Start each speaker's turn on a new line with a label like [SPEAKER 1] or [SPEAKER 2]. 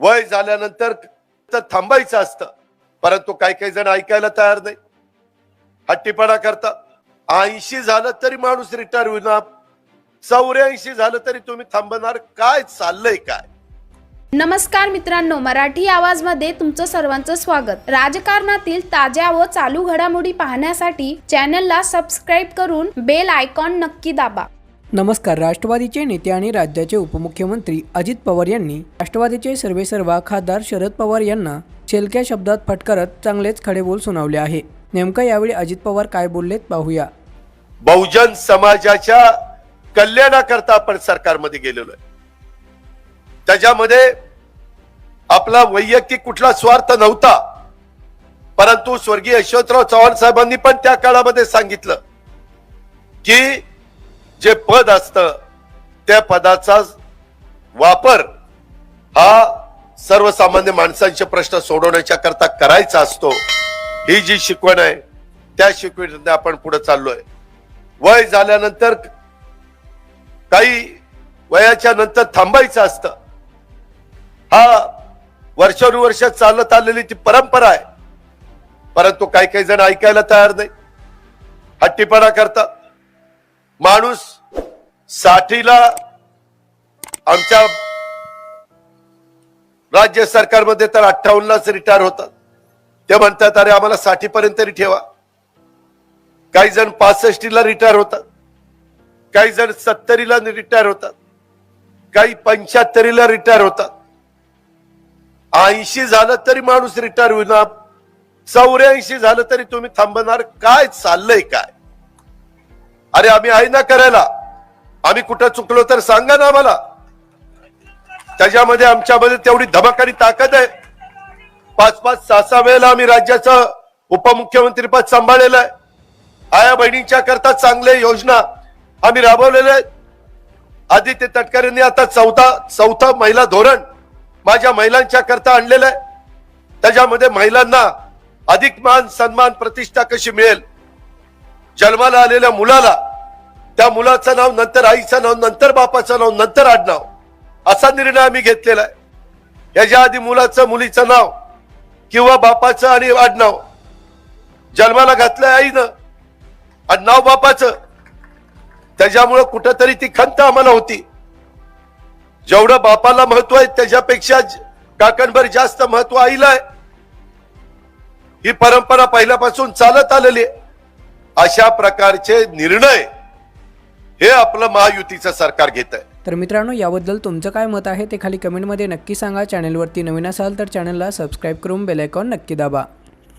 [SPEAKER 1] वय झाल्यानंतर तर थांबायचं असतं. परंतु काही काही जण ऐकायला तयार नाही. हट्टीपणा करतात. ऐंशी झालं तरी माणूस रिटायर होणार चौऱ्याऐंशी झालं तरी तुम्ही थांबणार. काय चाललंय काय?
[SPEAKER 2] नमस्कार मित्रांनो मराठी आवाजमध्ये तुमचं सर्वांचं स्वागत. राजकारणातील ताज्या व चालू घडामोडी पाहण्यासाठी चॅनलला सबस्क्राईब करून बेल आयकॉन नक्की दाबा.
[SPEAKER 3] नमस्कार राष्ट्रवादीचे नेते आणि राज्याचे उपमुख्यमंत्री अजित पवार यांनी राष्ट्रवादीचे सर्वेसर्वा खासदार शरद पवार यांना शेलक्या शब्दात फटकारत चांगलेच खडेबोल सुनावले आहे. नेमकं यावेळी अजित पवार काय बोललेत पाहूया.
[SPEAKER 1] बहुजन समाजाच्या कल्याणाकरता आपण सरकारमध्ये गेलेलो आहे. त्याच्यामध्ये आपला वैयक्तिक कुठला स्वार्थ नव्हता. परंतु स्वर्गीय यशवंतराव चव्हाण साहेबांनी पण त्या काळामध्ये सांगितलं की जे पद असतं त्या पदाचा वापर हा सर्वसामान्य माणसांचे प्रश्न सोडवण्याच्या करता करायचा असतो. ही जी शिकवण आहे त्या शिकवणीने आपण पुढे चाललोय. वय झाल्यानंतर काही वयाच्या नंतर थांबायचं असतं. हा वर्षानुवर्ष चालत आलेली ती परंपरा आहे. परंतु काही काही जण ऐकायला तयार नाही. हट्टीपणा करतात. माणूस साठीला आमच्या राज्य सरकारमध्ये तर अठ्ठावन्नलाच रिटायर होतात. ते म्हणतात अरे आम्हाला साठी पर्यंत तरी ठेवा. काही जण पासष्टीला रिटायर होतात. काही जण सत्तरीला रिटायर होतात. काही पंच्याहत्तरीला रिटायर होतात. ऐंशी झालं तरी माणूस रिटायर होईना. चौऱ्याऐंशी झालं तरी तुम्ही थांबणार. काय चाललंय काय? अरे आम्ही आहे ना करायला. आम्ही कुठं चुकलो तर सांगा ना आम्हाला. त्याच्यामध्ये आमच्यामध्ये तेवढी धमक आणि ताकद आहे. पाच पाच सहा सहा वेळेला आम्ही राज्याचं उपमुख्यमंत्रीपद सांभाळलेलं आहे. आया बहिणींच्या करता चांगले योजना आम्ही राबवलेल्या आहेत. आदित्य तटकरेंनी आता चौथा चौथा महिला धोरण माझ्या महिलांच्या करता आणलेलं आहे. त्याच्यामध्ये महिलांना अधिक मान सन्मान प्रतिष्ठा कशी मिळेल? जन्माला आलेल्या मुलाला त्या मुलाचं नाव नंतर आईचं नाव नंतर बापाचं नाव नंतर आडनाव असा निर्णय आम्ही घेतलेला आहे. याच्या आधी मुलाचं मुलीचं नाव किंवा बापाचं आणि आडनाव जन्माला घातलंय आईनं आणि नाव बापाचं. त्याच्यामुळं कुठंतरी ती खंत आम्हाला होती. जेवढं बापाला महत्त्व आहे त्याच्यापेक्षा काकणभर जास्त महत्त्व आईला आहे. ही परंपरा पहिल्यापासून चालत आलेली आहे. अशा प्रकारचे निर्णय हे आपलं महायुतीचं सरकार घेत आहे
[SPEAKER 3] तर मित्रांनो याबद्दल तुमचं काय मत आहे ते खाली कमेंटमध्ये नक्की सांगा. चॅनलवरती नवीन असाल तर चॅनलला सबस्क्राईब करून बेलायकॉन नक्की दाबा.